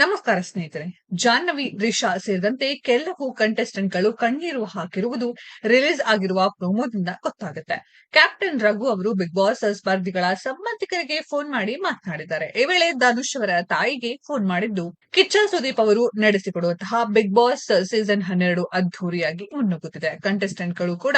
ನಮಸ್ಕಾರ ಸ್ನೇಹಿತರೆ, ಜಾಹ್ನವಿ ರಿಷಾ ಸೇರಿದಂತೆ ಕೆಲವು ಕಂಟೆಸ್ಟೆಂಟ್ಗಳು ಕಣ್ಣೀರು ಹಾಕಿರುವುದು ರಿಲೀಸ್ ಆಗಿರುವ ಪ್ರೊಮೋದಿಂದ ಗೊತ್ತಾಗುತ್ತೆ. ಕ್ಯಾಪ್ಟನ್ ರಘು ಅವರು ಬಿಗ್ ಬಾಸ್ ಸ್ಪರ್ಧಿಗಳ ಸಂಬಂಧಿಕರಿಗೆ ಫೋನ್ ಮಾಡಿ ಮಾತನಾಡಿದ್ದಾರೆ. ಈ ವೇಳೆ ಧನುಷ್ ಅವರ ತಾಯಿಗೆ ಫೋನ್ ಮಾಡಿದ್ದು, ಕಿಚ್ಚ ಸುದೀಪ್ ಅವರು ನಡೆಸಿಕೊಡುವಂತಹ ಬಿಗ್ ಬಾಸ್ ಸೀಸನ್ ಹನ್ನೆರಡು ಅದ್ದೂರಿಯಾಗಿ ಮುನ್ನುಗ್ಗುತ್ತಿದೆ. ಕಂಟೆಸ್ಟೆಂಟ್ಗಳು ಕೂಡ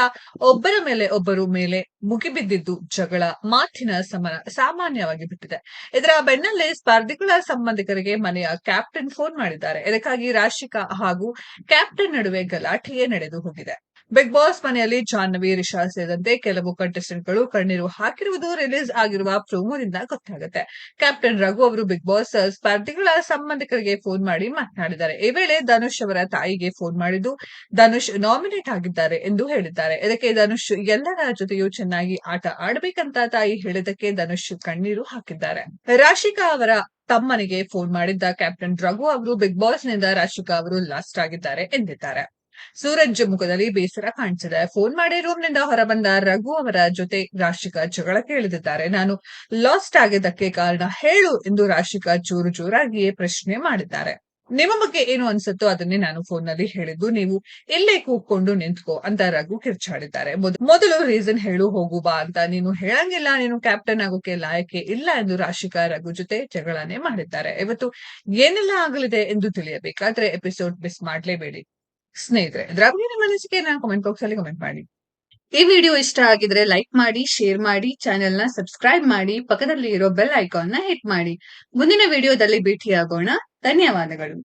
ಒಬ್ಬರ ಮೇಲೆ ಒಬ್ಬರು ಮೇಲೆ ಮುಗಿಬಿದ್ದಿದ್ದು ಜಗಳ, ಮಾತಿನ ಸಮರ ಸಾಮಾನ್ಯವಾಗಿ ಬಿಟ್ಟಿದೆ. ಇದರ ಬೆನ್ನಲ್ಲೇ ಸ್ಪರ್ಧಿಗಳ ಸಂಬಂಧಿಕರಿಗೆ ಮನೆಯ ಕ್ಯಾಪ್ಟನ್ ಫೋನ್ ಮಾಡಿದ್ದಾರೆ. ಇದಕ್ಕಾಗಿ ರಾಶಿಕಾ ಹಾಗೂ ಕ್ಯಾಪ್ಟನ್ ನಡುವೆ ಗಲಾಟೆಯೇ ನಡೆದು ಹೋಗಿದೆ. ಬಿಗ್ ಬಾಸ್ ಮನೆಯಲ್ಲಿ ಜಾಹ್ನವಿ ರಿಷಾ ಸೇರಿದಂತೆ ಕೆಲವು ಕಂಟೆಸ್ಟೆಂಟ್ಗಳು ಕಣ್ಣೀರು ಹಾಕಿರುವುದು ರಿಲೀಸ್ ಆಗಿರುವ ಪ್ರೋಮೋದಿಂದ ಗೊತ್ತಾಗುತ್ತೆ. ಕ್ಯಾಪ್ಟನ್ ರಘು ಅವರು ಬಿಗ್ ಬಾಸ್ ಸ್ಪರ್ಧಿಗಳ ಸಂಬಂಧಿಕರಿಗೆ ಫೋನ್ ಮಾಡಿ ಮಾತನಾಡಿದ್ದಾರೆ. ಈ ವೇಳೆ ಧನುಷ್ ಅವರ ತಾಯಿಗೆ ಫೋನ್ ಮಾಡಿದ್ದು, ಧನುಷ್ ನಾಮಿನೇಟ್ ಆಗಿದ್ದಾರೆ ಎಂದು ಹೇಳಿದ್ದಾರೆ. ಇದಕ್ಕೆ ಧನುಷ್ ಎಲ್ಲರ ಜೊತೆಯೂ ಚೆನ್ನಾಗಿ ಆಟ ಆಡಬೇಕಂತ ತಾಯಿ ಹೇಳಿದಕ್ಕೆ ಧನುಷ್ ಕಣ್ಣೀರು ಹಾಕಿದ್ದಾರೆ. ರಾಶಿಕಾ ಅವರ ತಮ್ಮನಿಗೆ ಫೋನ್ ಮಾಡಿದ್ದ ಕ್ಯಾಪ್ಟನ್ ರಘು ಅವರು ಬಿಗ್ ಬಾಸ್ನಿಂದ ರಾಶಿಕಾ ಅವರು ಲಾಸ್ಟ್ ಆಗಿದ್ದಾರೆ ಎಂದಿದ್ದಾರೆ. ಸೂರಜ್ ಮುಖದಲ್ಲಿ ಬೇಸರ ಕಾಣಿಸಿದೆ ಫೋನ್ ಮಾಡಿ ರೂಮ್ನಿಂದ ಹೊರಬಂದ ರಘು ಅವರ ಜೊತೆ ರಾಶಿಕಾ ಜಗಳ ಇಳಿದಿದ್ದಾರೆ ನಾನು ಲಾಸ್ಟ್ ಆಗಿದ್ದಕ್ಕೆ ಕಾರಣ ಹೇಳು ಎಂದು ರಾಶಿಕಾ ಜೋರು ಜೋರಾಗಿಯೇ ಪ್ರಶ್ನೆ ಮಾಡಿದ್ದಾರೆ. ನಿಮ್ಮ ಬಗ್ಗೆ ಏನು ಅನ್ಸುತ್ತೋ ಅದನ್ನೇ ನಾನು ಫೋನ್ನಲ್ಲಿ ಹೇಳಿದ್ದು. ನೀವು ಇಲ್ಲೇ ಕೂತ್ಕೊಂಡು ನಿಂತ್ಕೋ ಅಂತ ರಘು ಕಿರ್ಚಾಡಿದ್ದಾರೆ. ಮೊದ- ಮೊದಲು ರೀಸನ್ ಹೇಳು, ಹೋಗು, ಬಾ ಅಂತ ನೀನು ಹೇಳಂಗಿಲ್ಲ. ನೀನು ಕ್ಯಾಪ್ಟನ್ ಆಗೋಕೆ ಲಾಯಕ್ಕೆ ಇಲ್ಲ ಎಂದು ರಾಶಿಕಾ ರಘು ಜೊತೆ ಜಗಳನೆ ಮಾಡಿದ್ದಾರೆ. ಇವತ್ತು ಏನೆಲ್ಲ ಆಗಲಿದೆ ಎಂದು ತಿಳಿಯಬೇಕಾದ್ರೆ ಎಪಿಸೋಡ್ ಮಿಸ್ ಮಾಡ್ಲೇಬೇಡಿ. ಸ್ನೇಹಿತರೆ, ದ್ರಾವಿಡ ಮನಸ್ಸಿಗೆ ನಿಮ್ಮ ಅನಿಸಿಕೆಯನ್ನ ಕಾಮೆಂಟ್ ಬಾಕ್ಸ್ ಅಲ್ಲಿ ಕಮೆಂಟ್ ಮಾಡಿ. ಈ ವಿಡಿಯೋ ಇಷ್ಟ ಆಗಿದ್ರೆ ಲೈಕ್ ಮಾಡಿ ಶೇರ್ ಮಾಡಿ ಚಾನೆಲ್ನ ಸಬ್ಸ್ಕ್ರೈಬ್ ಮಾಡಿ ಪಕ್ಕದಲ್ಲಿ ಇರೋ ಬೆಲ್ ಐಕಾನ್ನ ಹಿಟ್ ಮಾಡಿ. ಮುಂದಿನ ವಿಡಿಯೋದಲ್ಲಿ ಭೇಟಿಯಾಗೋಣ. ಧನ್ಯವಾದಗಳು.